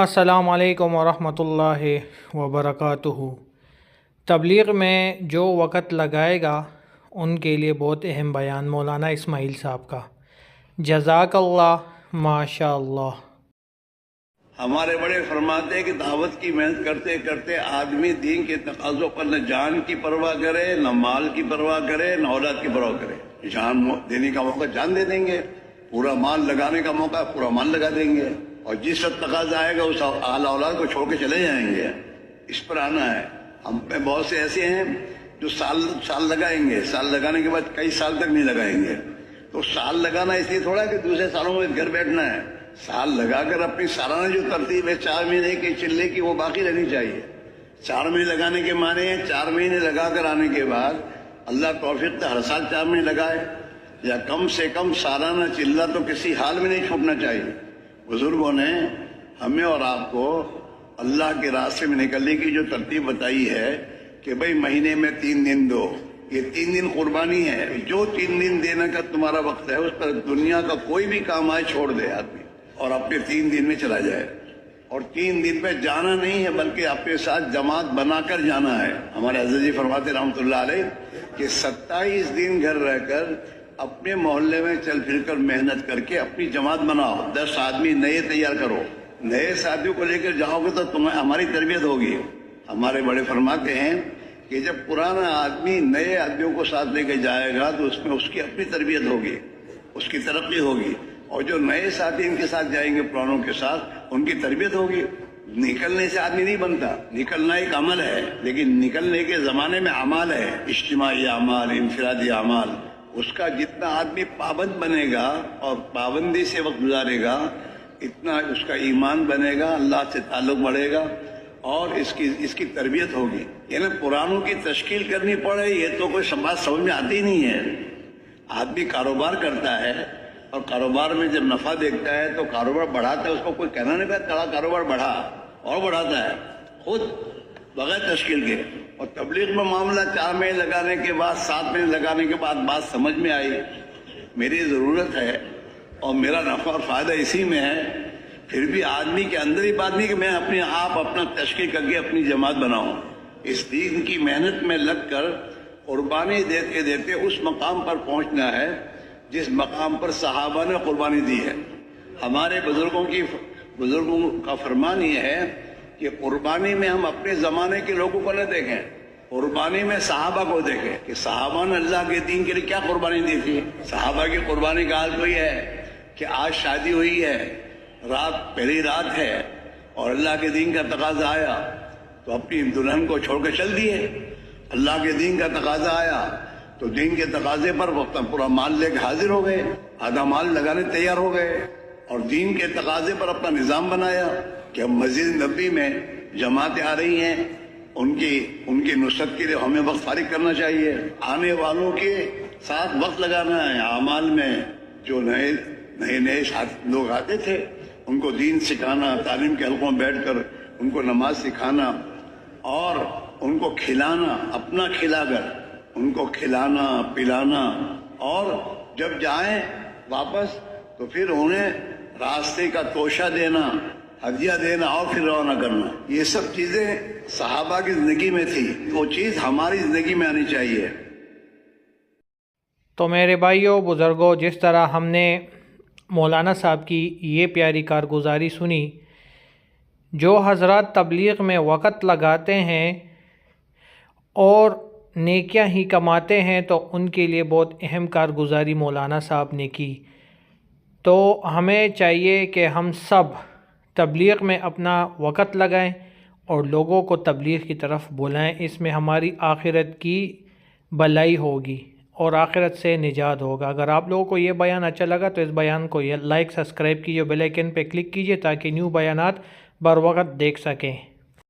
السلام علیکم ورحمۃ اللہ وبرکاتہ۔ تبلیغ میں جو وقت لگائے گا، ان کے لیے بہت اہم بیان مولانا اسماعیل صاحب کا۔ جزاک اللہ ماشاء اللہ ہمارے بڑے فرماتے ہیں کہ دعوت کی محنت کرتے کرتے آدمی دین کے تقاضوں پر نہ جان کی پرواہ کرے، نہ مال کی پرواہ کرے، نہ اولاد کی پرواہ کرے۔ جان دینے کا موقع جان دے دیں گے، پورا مال لگانے کا موقع پورا مال لگا دیں گے۔ اور جس وقت تقاضا آئے گا، اس اعلی اولاد کو چھوڑ کے چلے جائیں گے۔ اس پر آنا ہے۔ ہم پہ بہت سے ایسے ہیں جو سال سال لگائیں گے۔ سال لگانے کے بعد کئی سال تک نہیں لگائیں گے۔ تو سال لگانا اس لیے تھوڑا کہ دوسرے سالوں میں گھر بیٹھنا ہے۔ سال لگا کر اپنی سالانہ جو ترتیب ہے، چار مہینے کی چلے کی وہ باقی رہنی چاہیے۔ چار مہینے لگانے کے معنی ہیں، چار مہینے لگا کر آنے کے بعد اللہ توفیق تو ہر سال چار مہینے لگائے۔ یا کم سے کم سالانہ چلہ تو کسی حال میں نہیں چھوٹنا چاہیے۔ بزرگوں نے ہمیں اور آپ کو اللہ کے راستے میں نکلنے کی جو ترتیب بتائی ہے کہ بھائی مہینے میں تین دن دو۔ یہ تین دن قربانی ہے۔ جو تین دن دینے کا تمہارا وقت ہے، اس پر دنیا کا کوئی بھی کام آئے چھوڑ دے آدمی اور اپنے تین دن میں چلا جائے۔ اور تین دن پہ جانا نہیں ہے، بلکہ اپنے ساتھ جماعت بنا کر جانا ہے۔ ہمارے عزیزی جی فرماتے رحمۃ اللہ علیہ کہ ستائیس دن گھر رہ کر اپنے محلے میں چل پھر کر محنت کر کے اپنی جماعت بناؤ۔ دس آدمی نئے تیار کرو۔ نئے ساتھیوں کو لے کر جاؤ گے تو تمہیں ہماری تربیت ہوگی۔ ہمارے بڑے فرماتے ہیں کہ جب پرانا آدمی نئے آدمیوں کو ساتھ لے کے جائے گا تو اس میں اس کی اپنی تربیت ہوگی، اس کی ترقی ہوگی۔ اور جو نئے ساتھی ان کے ساتھ جائیں گے پرانوں کے ساتھ، ان کی تربیت ہوگی۔ نکلنے سے آدمی نہیں بنتا۔ نکلنا ایک عمل ہے، لیکن نکلنے کے زمانے میں عمال ہے۔ اجتماعی اعمال، انفرادی اعمال۔ اس کا جتنا آدمی پابند بنے گا اور پابندی سے وقت گزارے گا، اتنا اس کا ایمان بنے گا، اللہ سے تعلق بڑھے گا اور اس کی اس کی تربیت ہوگی۔ یعنی پرانوں کی تشکیل کرنی پڑے، یہ تو کوئی بات سمجھ میں آتی نہیں ہے۔ آدمی کاروبار کرتا ہے اور کاروبار میں جب نفع دیکھتا ہے تو کاروبار بڑھاتا ہے، اس کو کوئی کہنا نہیں پڑتا کاروبار بڑھا اور بڑھاتا ہے۔ خود بغیر تشکیل کے۔ اور تبلیغ میں معاملہ چار مہینے لگانے کے بعد سات مہینے لگانے کے بعد بات سمجھ میں آئی۔ میری ضرورت ہے اور میرا نفع اور فائدہ اسی میں ہے۔ پھر بھی آدمی کے اندر ہی بات نہیں کہ میں اپنے آپ اپنا تشکیل کر کے اپنی جماعت بناؤں۔ اس دین کی محنت میں لگ کر قربانی دیتے دیتے اس مقام پر پہنچنا ہے جس مقام پر صحابہ نے قربانی دی ہے۔ ہمارے بزرگوں کی، بزرگوں کا فرمان یہ ہے کہ قربانی میں ہم اپنے زمانے کے لوگوں کو نہ دیکھیں، قربانی میں صحابہ کو دیکھیں کہ صحابہ نے اللہ کے دین کے لیے کیا قربانی دی تھی؟ صحابہ کی قربانی کا حال کوئی ہے کہ آج شادی ہوئی ہے، رات پہلی رات ہے اور اللہ کے دین کا تقاضا آیا تو اپنی دلہن کو چھوڑ کے چل دیے۔ اللہ کے دین کا تقاضا آیا تو دین کے تقاضے پر وقت پورا مال لے کے حاضر ہو گئے، آدھا مال لگانے تیار ہو گئے اور دین کے تقاضے پر اپنا نظام بنایا۔ کہ اب مسجد نبی میں جماعتیں آ رہی ہیں، ان کی ان کی نصرت کے لیے ہمیں وقت فارغ کرنا چاہیے۔ آنے والوں کے ساتھ وقت لگانا ہے۔ اعمال میں جو نئے نئے نئے لوگ آتے تھے، ان کو دین سکھانا، تعلیم کے حلقوں میں بیٹھ کر ان کو نماز سکھانا اور ان کو کھلانا، اپنا کھلا کر ان کو کھلانا، پلانا اور جب جائیں واپس تو پھر انہیں راستے کا توشہ دینا۔ ہدیہ دینا اور پھر روانہ کرنا۔ یہ سب چیزیں صحابہ کی زندگی میں تھی۔ وہ چیز ہماری زندگی میں آنی چاہیے۔ تو میرے بھائیوں بزرگوں جس طرح ہم نے مولانا صاحب کی یہ پیاری کارگزاری سنی، جو حضرات تبلیغ میں وقت لگاتے ہیں اور نیکیاں ہی کماتے ہیں، تو ان کے لیے بہت اہم کارگزاری مولانا صاحب نے کی۔ تو ہمیں چاہیے کہ ہم سب تبلیغ میں اپنا وقت لگائیں اور لوگوں کو تبلیغ کی طرف بلائیں، اس میں ہماری آخرت کی بلائی ہوگی اور آخرت سے نجات ہوگا۔ اگر آپ لوگوں کو یہ بیان اچھا لگا تو اس بیان کو یہ لائک، سبسکرائب کیجیے بیل آئکن پہ کلک کیجیے تاکہ نیو بیانات بر وقت دیکھ سکیں۔